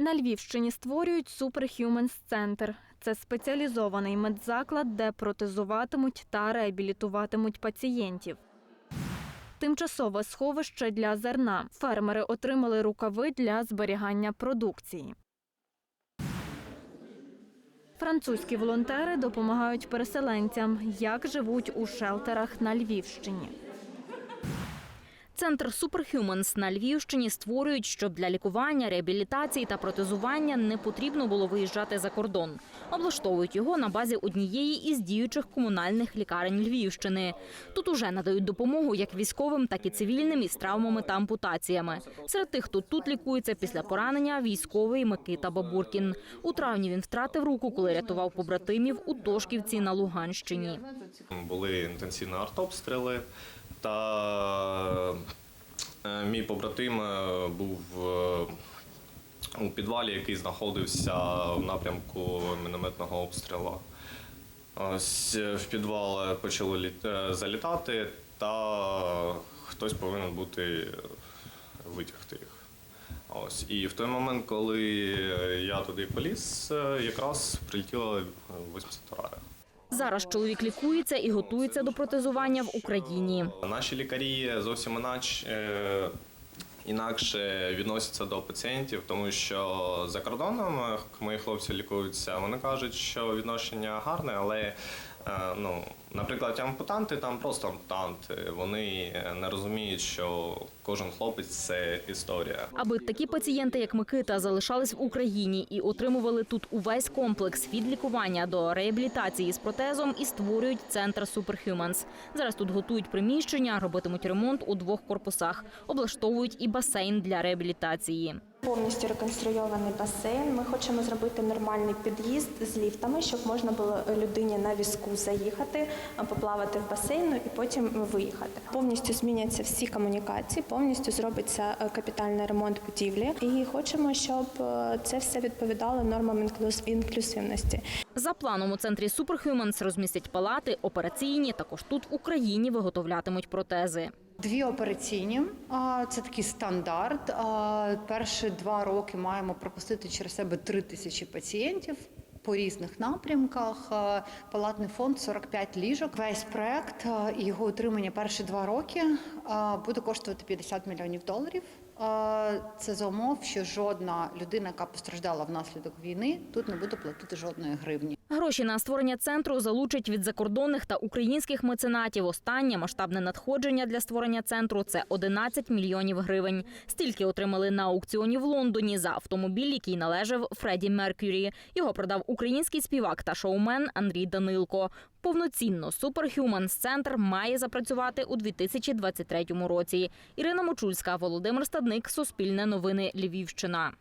На Львівщині створюють Superhumans Center. Це спеціалізований медзаклад, де протезуватимуть та реабілітуватимуть пацієнтів. Тимчасове сховище для зерна. Фермери отримали рукави для зберігання продукції. Французькі волонтери допомагають переселенцям, як живуть у шелтерах на Львівщині. Центр Superhumans на Львівщині створюють, щоб для лікування, реабілітації та протезування не потрібно було виїжджати за кордон. Облаштовують його на базі однієї із діючих комунальних лікарень Львівщини. Тут уже надають допомогу як військовим, так і цивільним із травмами та ампутаціями. Серед тих, хто тут лікується після поранення, військовий Микита Бабуркін. У травні він втратив руку, коли рятував побратимів у Тошківці на Луганщині. Були інтенсивні артобстріли, та е, мій побратим е, був е, у підвалі, який знаходився в напрямку мінометного обстрілу. Ось в підвал почали залітати, та хтось повинен бути витягти їх. Ось. І в той момент, коли я туди поліз, якраз прилетіла 82 Зараз чоловік лікується і готується до протезування в Україні. Наші лікарі зовсім інач, е, інакше відносяться до пацієнтів, тому що за кордоном е, мої хлопці лікуються. Вони кажуть, що відношення гарне, але ну, наприклад, ампутанти там просто ампутанти. Вони не розуміють, що кожен хлопець це історія. Аби такі пацієнти, як Микита, залишались в Україні і отримували тут увесь комплекс від лікування до реабілітації з протезом і створюють центр Superhumans. Зараз тут готують приміщення, робитимуть ремонт у двох корпусах, облаштовують і басейн для реабілітації. Повністю реконструйований басейн. Ми хочемо зробити нормальний під'їзд з ліфтами, щоб можна було людині на візку заїхати, поплавати в басейну і потім виїхати. Повністю зміняться всі комунікації, повністю зробиться е, капітальний ремонт будівлі. І хочемо, щоб е, це все відповідало нормам інклюз- інклюзивності. За планом у центрі Superhumans розмістять палати, операційні. Також тут в Україні виготовлятимуть протези. Дві операційні це такий стандарт. Перші два роки маємо пропустити через себе три тисячі пацієнтів. По різних напрямках палатний фонд 45 ліжок. Весь проект і його утримання перші два роки буде коштувати 50 мільйонів доларів. Це за умов, що жодна людина, яка постраждала внаслідок війни, тут не буде платити жодної гривні. Гроші на створення центру залучать від закордонних та українських меценатів. Останнє масштабне надходження для створення центру це 11 мільйонів гривень. Стільки отримали на аукціоні в Лондоні за автомобіль, який належав Фредді Меркюрі. Його продав український співак та шоумен Андрій Данилко. Повноцінно Superhumans центр має запрацювати у 2023 році. Ірина Мочульська, Володимир Стадник, Суспільне новини Львівщина.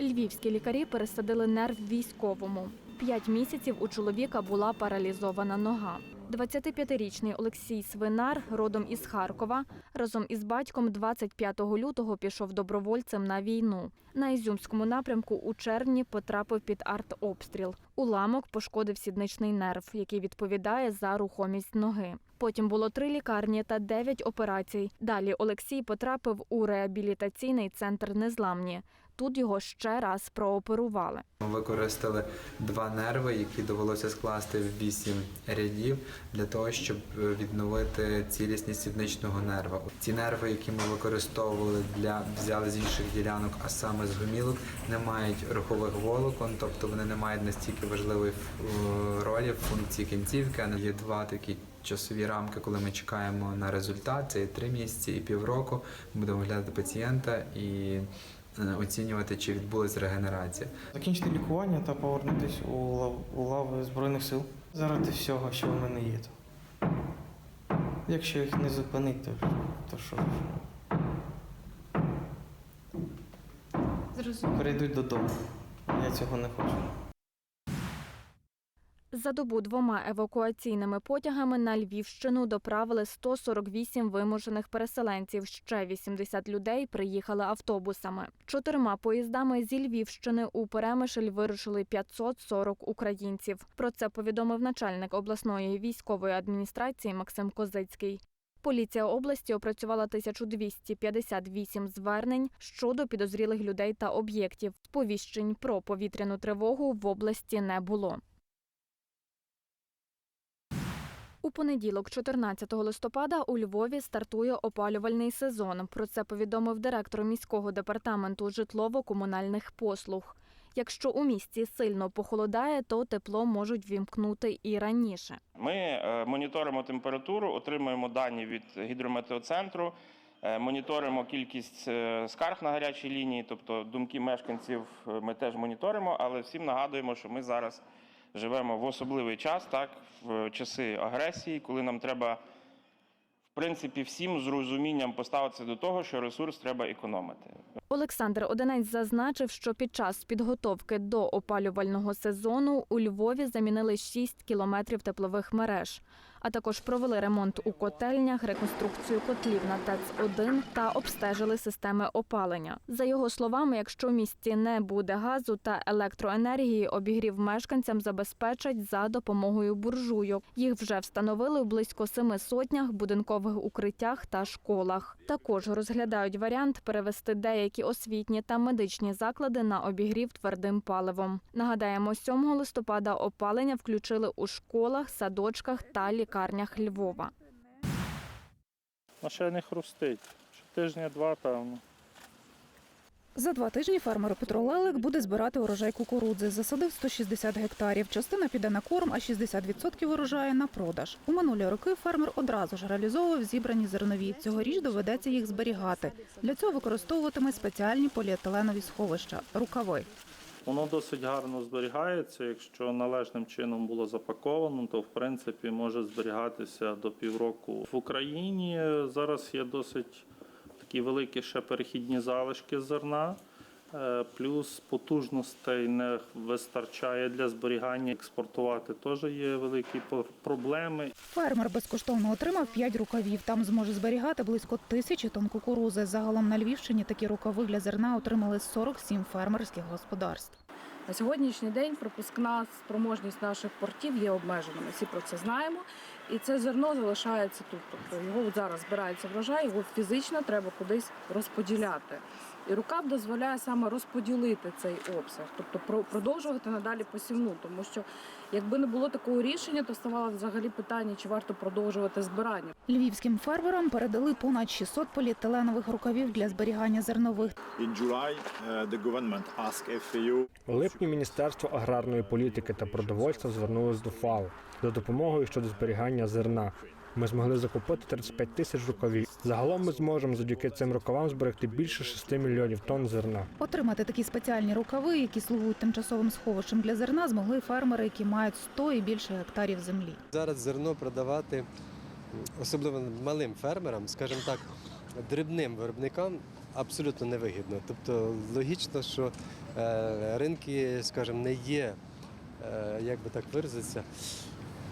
Львівські лікарі пересадили нерв військовому. П'ять місяців у чоловіка була паралізована нога. 25-річний Олексій Свинар, родом із Харкова, разом із батьком 25 лютого пішов добровольцем на війну. На Ізюмському напрямку у червні потрапив під артобстріл. Уламок пошкодив сідничний нерв, який відповідає за рухомість ноги. Потім було три лікарні та дев'ять операцій. Далі Олексій потрапив у реабілітаційний центр незламні. Тут його ще раз прооперували. Ми використали два нерви, які довелося скласти в вісім рядів для того, щоб е, відновити цілісність сідничного нерва. Ці нерви, які ми використовували для взяли з інших ділянок, а саме з гомілок, не мають рухових волокон, тобто вони не мають настільки важливої е, ролі в функції кінцівки. А є два такі часові рамки, коли ми чекаємо на результат. Це і три місяці і півроку. Будемо оглядати пацієнта і оцінювати, чи відбулася регенерація. Закінчити лікування та повернутися у, лав, у лави Збройних сил заради всього, що в мене є. Якщо їх не зупинити, то, то що ж? Перейдуть додому. Я цього не хочу. За добу двома евакуаційними потягами на Львівщину доправили 148 вимушених переселенців. Ще 80 людей приїхали автобусами. Чотирма поїздами зі Львівщини у Перемишль вирушили 540 українців. Про це повідомив начальник обласної військової адміністрації Максим Козицький. Поліція області опрацювала 1258 звернень щодо підозрілих людей та об'єктів. Сповіщень про повітряну тривогу в області не було. У понеділок, 14 листопада, у Львові стартує опалювальний сезон. Про це повідомив директор міського департаменту житлово-комунальних послуг. Якщо у місті сильно похолодає, то тепло можуть вімкнути і раніше. Ми е, моніторимо температуру, отримуємо дані від гідрометеоцентру, е, моніторимо кількість е, скарг на гарячій лінії, тобто думки мешканців ми теж моніторимо, але всім нагадуємо, що ми зараз живемо в особливий час, так, в часи агресії, коли нам треба, в принципі, всім з розумінням поставитися до того, що ресурс треба економити. Олександр Одинець зазначив, що під час підготовки до опалювального сезону у Львові замінили 6 кілометрів теплових мереж, а також провели ремонт у котельнях, реконструкцію котлів на ТЕЦ-1 та обстежили системи опалення. За його словами, якщо в місті не буде газу та електроенергії, обігрів мешканцям забезпечать за допомогою буржуйок. Їх вже встановили у близько семи сотнях будинкових укриттях та школах. Також розглядають варіант перевести деякі освітні та медичні заклади на обігрів твердим паливом. Нагадаємо, 7 листопада опалення включили у школах, садочках та лікарнях Львова. Машини хрустить. Ще тижня-два, певно. За два тижні фермер Петро Лелик буде збирати урожай кукурудзи. Засадив 160 гектарів. Частина піде на корм, а 60% урожаю на продаж. У минулі роки фермер одразу ж реалізовував зібрані зернові. Цьогоріч доведеться їх зберігати. Для цього використовуватиме спеціальні поліетиленові сховища рукави. Воно досить гарно зберігається. Якщо належним чином було запаковано, то в принципі може зберігатися до півроку. В Україні зараз є досить такі великі ще перехідні залишки зерна. Е, Плюс потужностей не вистачає для зберігання. Експортувати теж є великі проблеми. Фермер безкоштовно отримав 5 рукавів. Там зможе зберігати близько тисячі тонн кукурузи. Загалом на Львівщині такі рукави для зерна отримали 47 фермерських господарств. На сьогоднішній день пропускна спроможність наших портів є обмеженою. Ми всі про це знаємо. І це зерно залишається тут. Тобто його зараз збирається врожай, його фізично треба кудись розподіляти. І рукав дозволяє саме розподілити цей обсяг, тобто про- продовжувати надалі посівну. Тому що якби не було такого рішення, то ставало взагалі питання, чи варто продовжувати збирання. Львівським фермерам передали понад 600 поліетиленових рукавів для зберігання зернових. Uh, У липні Міністерство аграрної політики та продовольства звернулось до ФАО за допомогою щодо зберігання зерна. Ми змогли закупити 35 тисяч рукавів. Загалом ми зможемо завдяки цим рукавам зберегти більше 6 мільйонів тонн зерна. Отримати такі спеціальні рукави, які слугують тимчасовим сховищем для зерна, змогли фермери, які мають 100 і більше гектарів землі. Зараз зерно продавати, особливо малим фермерам, скажімо так, дрібним виробникам абсолютно невигідно. Тобто логічно, що е, ринки, скажімо, не є, е, як би так виразитися,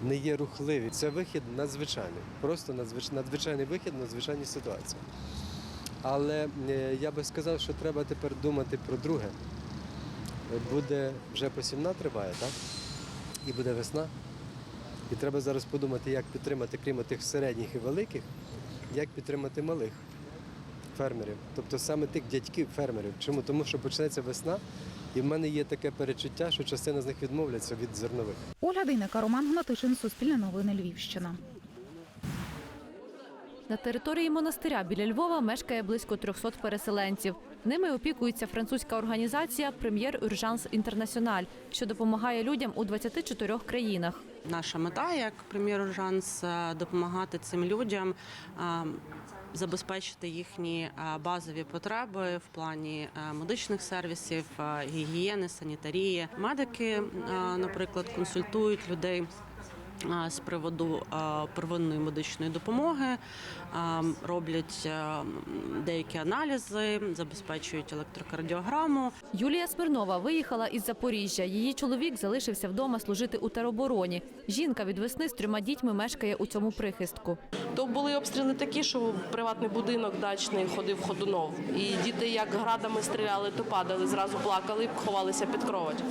не є рухливі. Це вихід надзвичайний, просто надзвич- надзвичайний вихід надзвичайній ситуації. Але е, я би сказав, що треба тепер думати про друге. Буде вже посівна триває, так? І буде весна. І треба зараз подумати, як підтримати, крім тих середніх і великих, як підтримати малих фермерів, тобто саме тих дядьків фермерів. Чому? Тому що почнеться весна, і в мене є таке перечуття, що частина з них відмовляться від зернових. Ольга Дейнека, Роман Гнатишин, Суспільне новини Львівщина. На території монастиря біля Львова мешкає близько 300 переселенців. Ними опікується французька організація Прем'єр Уржанс Інтернаціональ, що допомагає людям у 24 країнах. Наша мета як прем'єр Уржанс допомагати цим людям. Забезпечити їхні базові потреби в плані медичних сервісів, гігієни, санітарії. Медики, наприклад, консультують людей з приводу первинної медичної допомоги, роблять деякі аналізи, забезпечують електрокардіограму. Юлія Смирнова виїхала із Запоріжжя. Її чоловік залишився вдома служити у теробороні. Жінка від весни з трьома дітьми мешкає у цьому прихистку. То були обстріли такі, що приватний будинок дачний ходив ходунов. І діти як градами стріляли, то падали, зразу плакали ховалися під кровать.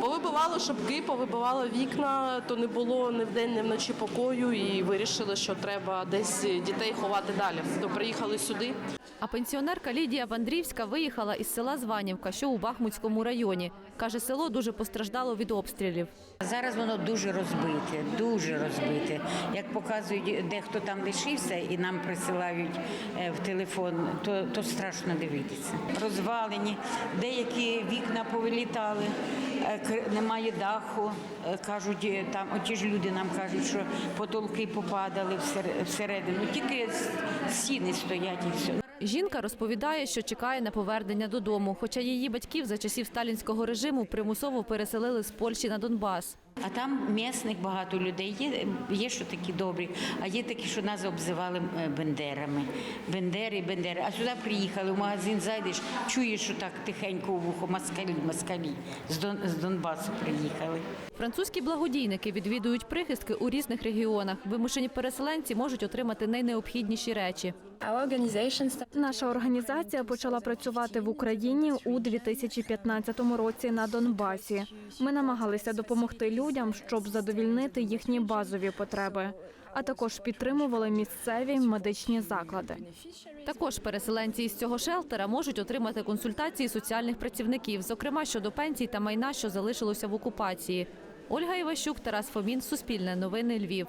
Повибивало шибки, повибивало вікна, то не було було ні вдень, ні вночі покою, і вирішили, що треба десь дітей ховати далі. То приїхали сюди. А пенсіонерка Лідія Бандрівська виїхала із села Званівка, що у Бахмутському районі. Каже, село дуже постраждало від обстрілів. Зараз воно дуже розбите, дуже розбите. Як показують, дехто там лишився і нам присилають е, в телефон, то, то страшно дивитися. Розвалені, деякі вікна повилітали, е, немає даху. Е, Кажуть, там оті ж люди нам кажуть, що потолки попадали всер- всередину. Тільки стіни стоять і все. Жінка розповідає, що чекає на повернення додому, хоча її батьків за часів сталінського режиму примусово переселили з Польщі на Донбас. А там місних багато людей. Є, є що такі добрі, а є такі, що нас обзивали е, бендерами. Бендери, бендери. А сюди приїхали, в магазин зайдеш, чуєш, що так тихенько у вухо москалі, москалі. З, Дон, з Донбасу приїхали. Французькі благодійники відвідують прихистки у різних регіонах. Вимушені переселенці можуть отримати найнеобхідніші речі. Наша організація почала працювати в Україні у 2015 році на Донбасі. Ми намагалися допомогти людям, щоб задовільнити їхні базові потреби, а також підтримували місцеві медичні заклади. Також переселенці із цього шелтера можуть отримати консультації соціальних працівників, зокрема щодо пенсій та майна, що залишилося в окупації. Ольга Іващук, Тарас Фомін, Суспільне новини Львів.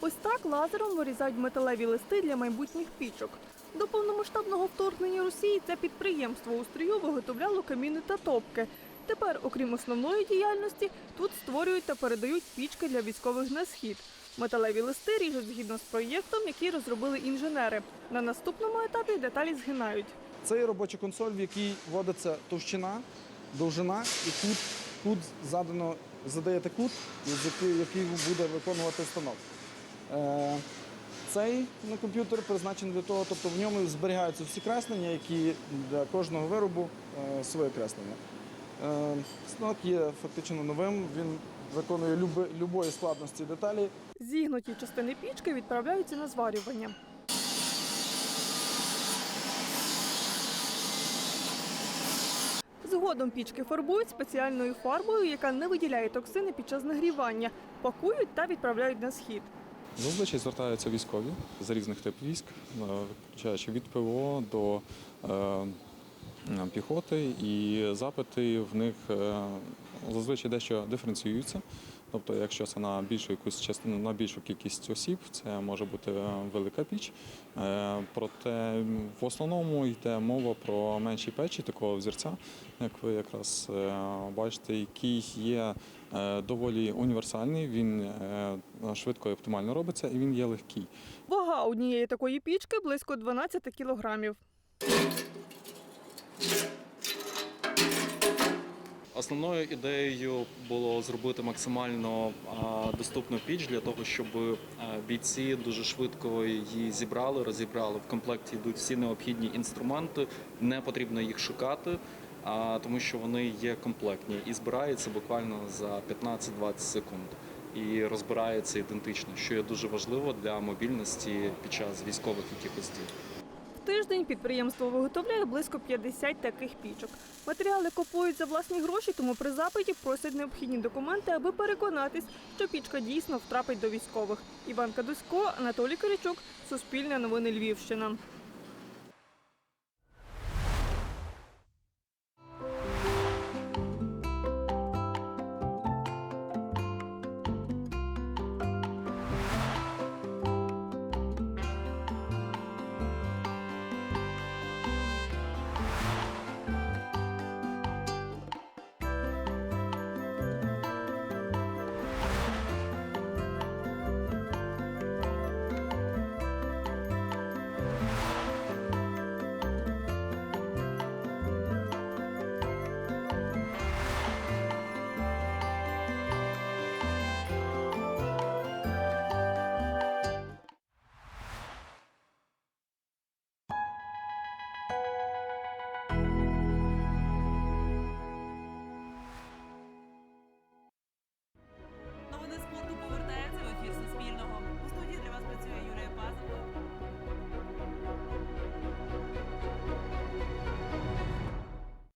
Ось так лазером вирізають металеві листи для майбутніх пічок. До повномасштабного вторгнення Росії це підприємство у стрію виготовляло каміни та топки. Тепер, окрім основної діяльності, тут створюють та передають пічки для військових на схід. Металеві листи ріжуть згідно з проєктом, який розробили інженери. На наступному етапі деталі згинають. Це є робоча консоль, в якій вводиться товщина, довжина і кут. Кут задано, задаєте кут, який, який буде виконувати станок. Е, цей ну, комп'ютер призначений для того, тобто в ньому зберігаються всі креслення, які для кожного виробу е, своє креслення. Е, станок є фактично новим, він виконує люби, любої складності деталі. Зігнуті частини пічки відправляються на зварювання. Згодом пічки фарбують спеціальною фарбою, яка не виділяє токсини під час нагрівання, пакують та відправляють на схід. Зазвичай звертаються військові з різних типів військ, е, включаючи від ПВО до е, піхоти, і запити в них е, зазвичай дещо диференціюються. Тобто, якщо це на більшу якусь частину, на більшу кількість осіб, це може бути велика піч. Проте в основному йде мова про менші печі такого взірця, як ви якраз бачите, який є доволі універсальний. Він е, швидко і оптимально робиться, і він є легкий. Вага однієї такої пічки близько 12 кілограмів. Основною ідеєю було зробити максимально доступну піч для того, щоб бійці дуже швидко її зібрали, розібрали. В комплекті йдуть всі необхідні інструменти, не потрібно їх шукати, тому що вони є комплектні і збираються буквально за 15-20 секунд. І розбирається ідентично, що є дуже важливо для мобільності під час військових якихось дій. Тиждень підприємство виготовляє близько 50 таких пічок. Матеріали купують за власні гроші, тому при запиті просять необхідні документи, аби переконатись, що пічка дійсно втрапить до військових. Іван Кадусько, Анатолій Киричук, Суспільне новини Львівщина.